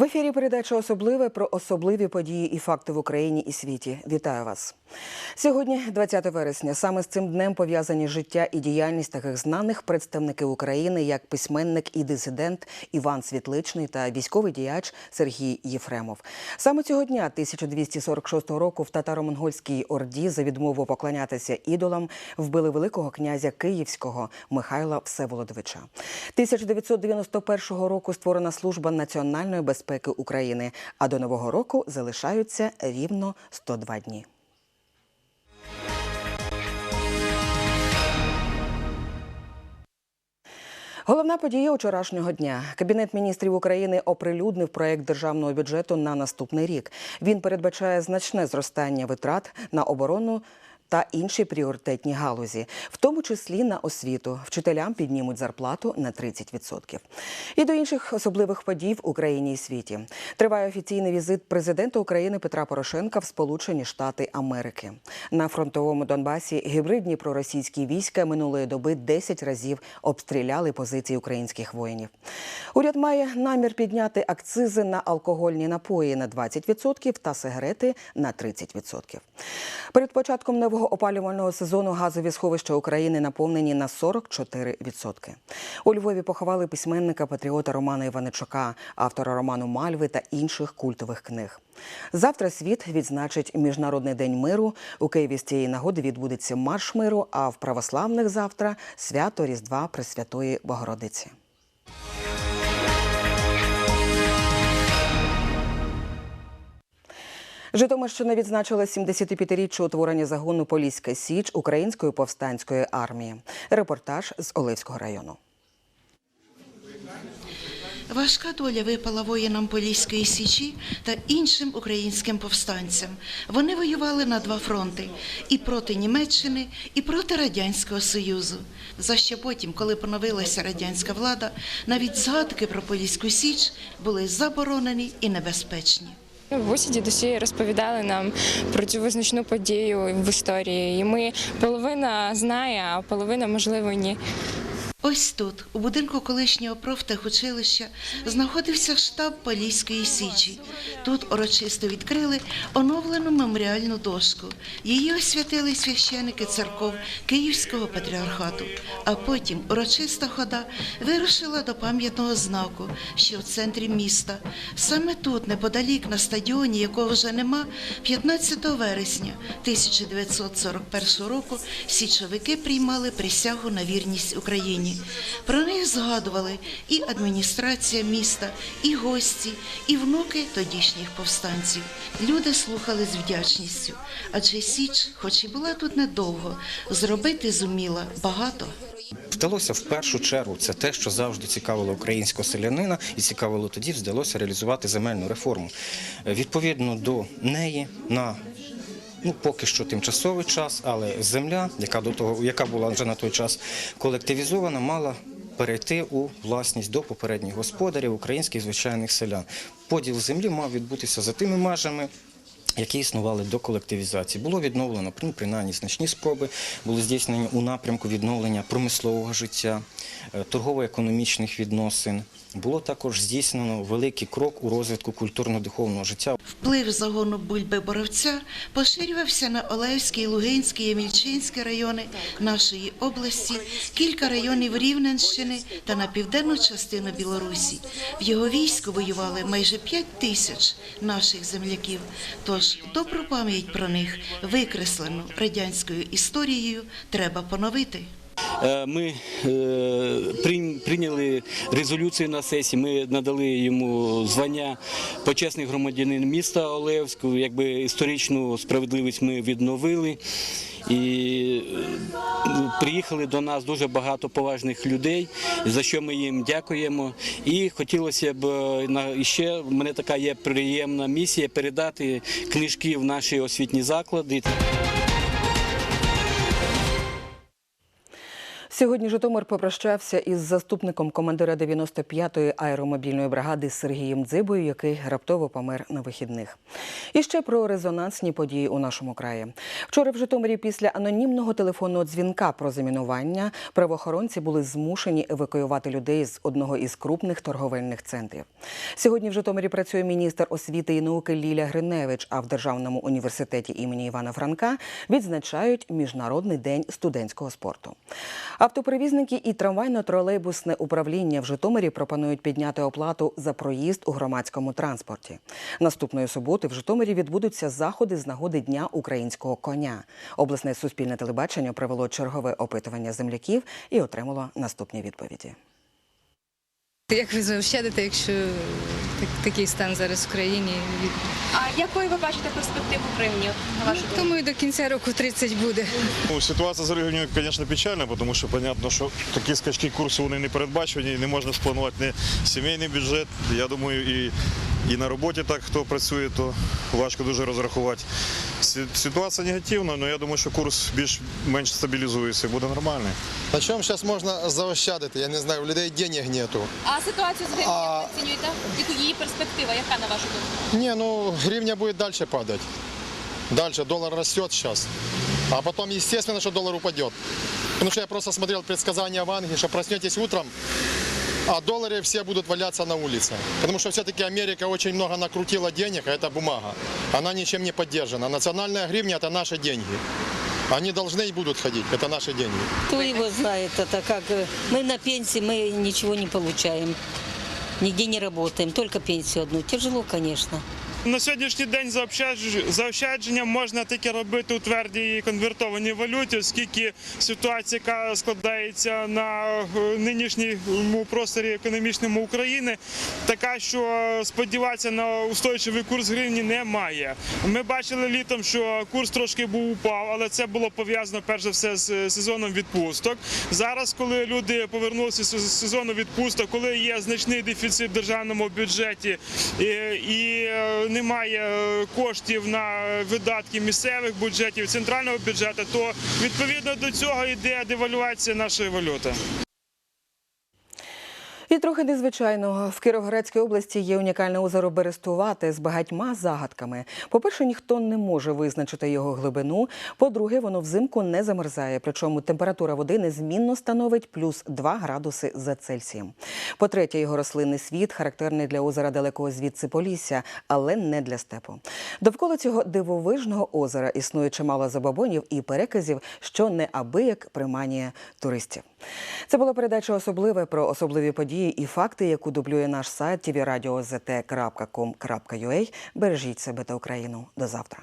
В ефірі передача особливе про особливі події і факти в Україні і світі. Вітаю вас сьогодні, 20 вересня. Саме з цим днем пов'язані життя і діяльність таких знаних представників України, як письменник і дисидент Іван Світличний та військовий діяч Сергій Єфремов. Саме цього дня, 1246 року, в татаро-монгольській орді за відмову поклонятися ідолам вбили великого князя Київського Михайла Всеволодовича. 1991 року створена служба національної безпеки України. А до нового року залишаються рівно 102 дні. Головна подія вчорашнього дня. Кабінет міністрів України оприлюднив проект державного бюджету на наступний рік. Він передбачає значне зростання витрат на оборону. Та інші пріоритетні галузі, в тому числі на освіту. Вчителям піднімуть зарплату на 30%. І до інших особливих подій в Україні і світі. Триває офіційний візит президента України Петра Порошенка в Сполучені Штати Америки. На фронтовому Донбасі гібридні проросійські війська минулої доби 10 разів обстріляли позиції українських воїнів. Уряд має намір підняти акцизи на алкогольні напої на 20% та сигарети на 30%. Перед початком нового опалювального сезону газові сховища України наповнені на 44%. У Львові поховали письменника патріота Романа Іваничука, автора роману Мальви та інших культових книг. Завтра світ відзначить Міжнародний день миру. У Києві з цієї нагоди відбудеться марш миру. А в православних завтра свято Різдва Пресвятої Богородиці. Житомирщина відзначила 75-річчя утворення загону Поліська Січ Української повстанської армії. Репортаж з Оливського району. Важка доля випала воїнам Поліської січі та іншим українським повстанцям. Вони воювали на два фронти і проти Німеччини, і проти Радянського Союзу. За що потім, коли поновилася радянська влада, навіть згадки про Поліську Січ були заборонені і небезпечні. Бабусі дідусі розповідали нам про цю визначну подію в історії, і ми половина знає, а половина можливо ні. Ось тут, у будинку колишнього профтехучилища, знаходився штаб Поліської Січі. Тут урочисто відкрили оновлену меморіальну дошку. Її освятили священики церков Київського патріархату. А потім урочиста хода вирушила до пам'ятного знаку, що в центрі міста. Саме тут, неподалік на стадіоні, якого вже нема, 15 вересня 1941 року січовики приймали присягу на вірність Україні. Про них згадували і адміністрація міста, і гості, і внуки тодішніх повстанців. Люди слухали з вдячністю, адже Січ, хоч і була тут недовго, зробити зуміла багато. Вдалося в першу чергу це те, що завжди цікавило українського селянина, і цікавило тоді, вдалося реалізувати земельну реформу. Е, Відповідно до неї на Ну, поки що тимчасовий час, але земля, яка до того, яка була вже на той час колективізована, мала перейти у власність до попередніх господарів, українських звичайних селян. Поділ землі мав відбутися за тими межами. Які існували до колективізації, було відновлено ну, принаймні значні спроби, були здійснені у напрямку відновлення промислового життя, е, торгово-економічних відносин. Було також здійснено великий крок у розвитку культурно-духовного життя. Вплив загону бульби боровця поширювався на Олевський, Лугинський, Ємільчинський райони нашої області, кілька районів Рівненщини та на південну частину Білорусі. В його війську воювали майже 5 тисяч наших земляків. Тож добру пам'ять про них, викреслену радянською історією, треба поновити. Е, Ми е, прийняли резолюцію на сесії. Ми надали йому звання почесний громадянин міста Олевську. Якби історичну справедливість ми відновили. І е, приїхали до нас дуже багато поважних людей, за що ми їм дякуємо. І хотілося б ще в мене така є приємна місія передати книжки в наші освітні заклади. Сьогодні Житомир попрощався із заступником командира 95-ї аеромобільної бригади Сергієм Дзибою, який раптово помер на вихідних. І ще про резонансні події у нашому краї. Вчора в Житомирі після анонімного телефонного дзвінка про замінування правоохоронці були змушені евакуювати людей з одного із крупних торговельних центрів. Сьогодні в Житомирі працює міністр освіти і науки Ліля Гриневич, а в Державному університеті імені Івана Франка відзначають Міжнародний день студентського спорту. Автоперевізники і трамвайно-тролейбусне управління в Житомирі пропонують підняти оплату за проїзд у громадському транспорті. Наступної суботи в Житомирі відбудуться заходи з нагоди Дня українського коня. Обласне суспільне телебачення провело чергове опитування земляків і отримало наступні відповіді. Як ви заощадите, якщо так, такий стан зараз в країні? А якою ви бачите перспективу гривні, на вашу думку? Думаю, до кінця року 30 буде. Ну, ситуація з гривнею, звісно, печальна, тому що зрозуміло, що такі скачки курсу вони не передбачені, не можна спланувати ні сімейний бюджет. Я думаю, і, і на роботі так, хто працює, то важко дуже розрахувати. Ситуація негативна, але я думаю, що курс більш-менш стабілізується і буде нормальний. На чому зараз можна заощадити? Я не знаю, у людей денег нету. А ситуацію з гривнею А- оцінюєте? Яку її перспектива, яка на вашу думку? Не, ну гривня будет дальше падать. Дальше доллар растет сейчас. А потом, естественно, что доллар упадет. Потому что я просто смотрел предсказания в Англии, что проснетесь утром, а доллары все будут валяться на улице. Потому что все-таки Америка очень много накрутила денег, а это бумага. Она ничем не поддержана. Национальная гривня – это наши деньги. Они должны и будут ходить, это наши деньги. Кто его знает, это как... э, Мы на пенсии, мы ничего не получаем. Нигде не работаем, только пенсию одну. Тяжело, конечно. На сьогоднішній день заощадж- заощадження можна тільки робити у твердій конвертованій валюті, оскільки ситуація, яка складається на е, нинішньому просторі економічному України, така, що сподіватися на устойчивий курс гривні немає. Ми бачили літом, що курс трошки був упав, але це було пов'язано перш за все з е, сезоном відпусток. Зараз, коли люди повернулися з сезону відпусток, коли є значний дефіцит в державному бюджеті і, і е, немає е, коштів на видатки місцевих бюджетів, центрального бюджету, то відповідно до цього йде девальвація нашої валюти. І трохи незвичайного в Кіровоградській області є унікальне озеро Берестувате з багатьма загадками. По-перше, ніхто не може визначити його глибину. По-друге, воно взимку не замерзає, причому температура води незмінно становить плюс 2 градуси за Цельсієм. По-третє, його рослинний світ характерний для озера далекого звідси Полісся, але не для степу. Довкола цього дивовижного озера існує чимало забобонів і переказів, що неабияк приманює туристів. Це була передача особливе про особливі події і факти, яку дублює наш сайт tvradio.zt.com.ua. Бережіть себе та Україну. До завтра.